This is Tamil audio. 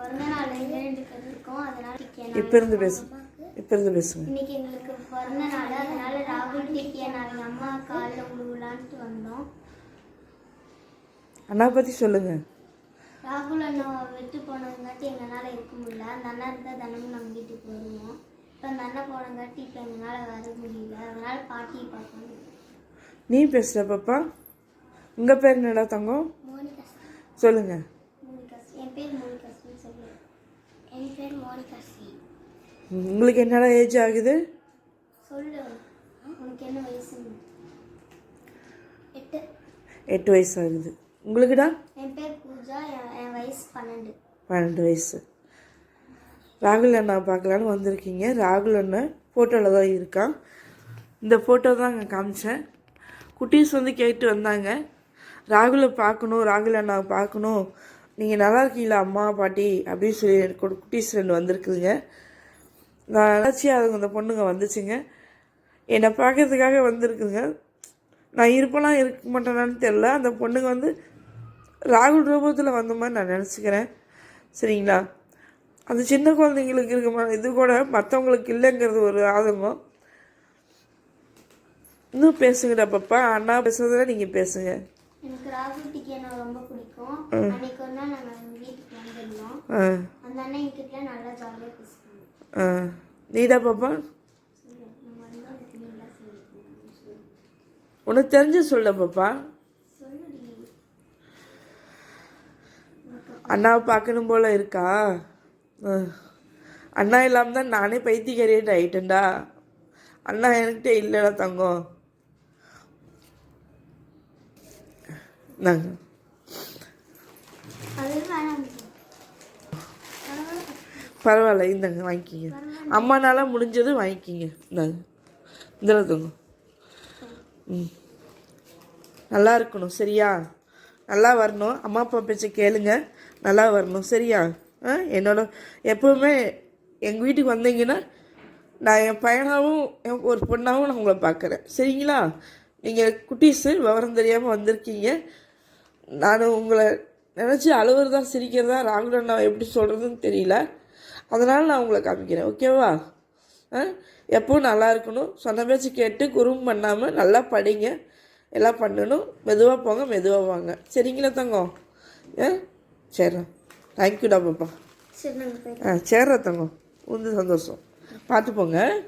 பிறந்த நாள் இருக்கோம். அதனால இப்போ இருந்து பேசு. இப்போ இருந்து பேசுங்க. இன்னைக்கு எங்களுக்கு பிறந்த நாள் அதனால ராகுல் டிக்கே நாளைக்கு அம்மா காலில் விழுவலான்ட்டு வந்தோம். அண்ணா பற்றி சொல்லுங்கள் ராகுல் அண்ணா விட்டு போனதுங்காட்டி எங்களால் இருக்க முடியல. அந்த அண்ணா இருந்தால் தினமும் நம்ம வீட்டுக்கு வருவோம். இப்போ அந்த அண்ணன் போனங்காட்டி இப்போ எங்களால் வர முடியல. அதனால பாட்டியை பார்க்கணும். நீ பேசுகிற பாப்பா. உங்கள் பேர் என்னடா தங்கம்? சொல்லுங்கள் என் பேர் என் பேர் மோனிகா சி. உங்களுக்கு என்னடா ஏஜ் ஆகுது? சொல்லு. உனக்கு என்ன வயசு? எட்டு. எட்டு வயசு ஆகுது. உங்களுக்குடா? என் பேர் பூஜா. என் வயசு பன்னெண்டு. பன்னெண்டு வயசு. ராகுல் அண்ணா பார்க்கலான்னு வந்திருக்கீங்க. ராகுல் அண்ணன் ஃபோட்டோவில் தான் இருக்கான் இந்த ஃபோட்டோ தான் அங்கே காமிச்சேன். குட்டீஸ் வந்து கேட்டு வந்தாங்க. ராகுலை பார்க்கணும் ராகுல் அண்ணாவை பார்க்கணும். நீங்கள் நல்லா இருக்கீங்களா அம்மா பாட்டி அப்படின்னு சொல்லி எனக்கு குட்டீஸ் ரெண்டு வந்திருக்குதுங்க. நான் நினச்சி அதுங்க அந்த பொண்ணுங்க வந்துச்சுங்க. என்னை பார்க்கறதுக்காக வந்திருக்குங்க நான் இருப்பெல்லாம் இருக்க மாட்டேனான்னு தெரில அந்த பொண்ணுங்க வந்து ராகுல் ரூபத்தில் வந்த மாதிரி நான் நினச்சிக்கிறேன். சரிங்களா? அந்த சின்ன குழந்தைங்களுக்கு இருக்க இது கூட மற்றவங்களுக்கு இல்லைங்கிறது ஒரு ஆதங்கம். இன்னும் பேசுங்கடா பாப்பா. அண்ணா பேசுறதுல நீங்கள் பேசுங்க. எனக்கு ராகுல் டிக்கேனா ரொம்ப பிடிக்கும். அன்னைக்கு ஒரு நாள் நாங்கள் எங்கள் வீட்டுக்கு வந்திருந்தோம். ஆ. அந்த அண்ணன் என்கிட்ட நல்லா ஜாலியாக பேசுவாங்க. ஆ. நீடா பாப்பா? உனக்கு தெரிஞ்சு சொல்ல பாப்பா. அண்ணாவை பார்க்கணும் போல இருக்கா. அண்ணா இல்லாமல் தான் நானே பைத்தியக்காரியாட்டு ஆயிட்டேன்டா. அண்ணா என்கிட்ட இல்லைடா தங்கம். நாங்கள் பரவாயில்ல இந்தாங்க வாங்கிக்கிங்க. அம்மானால முடிஞ்சது வாங்கிக்கிங்க. இந்தாங்க இதில் தூங்க. ம். நல்லா இருக்கணும் சரியா? நல்லா வரணும். அம்மா அப்பா பேச்சை கேளுங்க. நல்லா வரணும் சரியா? ஆ என்னோட எப்போவுமே எங்கள் வீட்டுக்கு வந்தீங்கன்னா நான் என் பையனாகவும் என் ஒரு பொண்ணாகவும் நான் உங்களை பார்க்குறேன். சரிங்களா? நீங்கள் குட்டீஸு விவரம் தெரியாமல் வந்திருக்கீங்க. நான் உங்களை நினச்சி அழுவுறதா சிரிக்கிறதா ராகுல் அண்ணா எப்படி சொல்கிறதுன்னு தெரியல. அதனால் நான் உங்களை காமிக்கிறேன் ஓகேவா? ஆ? எப்பவும் நல்லா இருக்கணும். சொன்ன பேச்சு கேட்டு குறும் பண்ணாமல் நல்லா படிங்க. எல்லாம் பண்ணணும். மெதுவாக போங்க மெதுவாக வாங்க. சரிங்களா தங்கம்? ஆ? சரிண்ணா தேங்க்யூடா பாப்பா. ஆ சேர்றா தங்கம். உந்து சந்தோஷம். பார்த்து போங்க.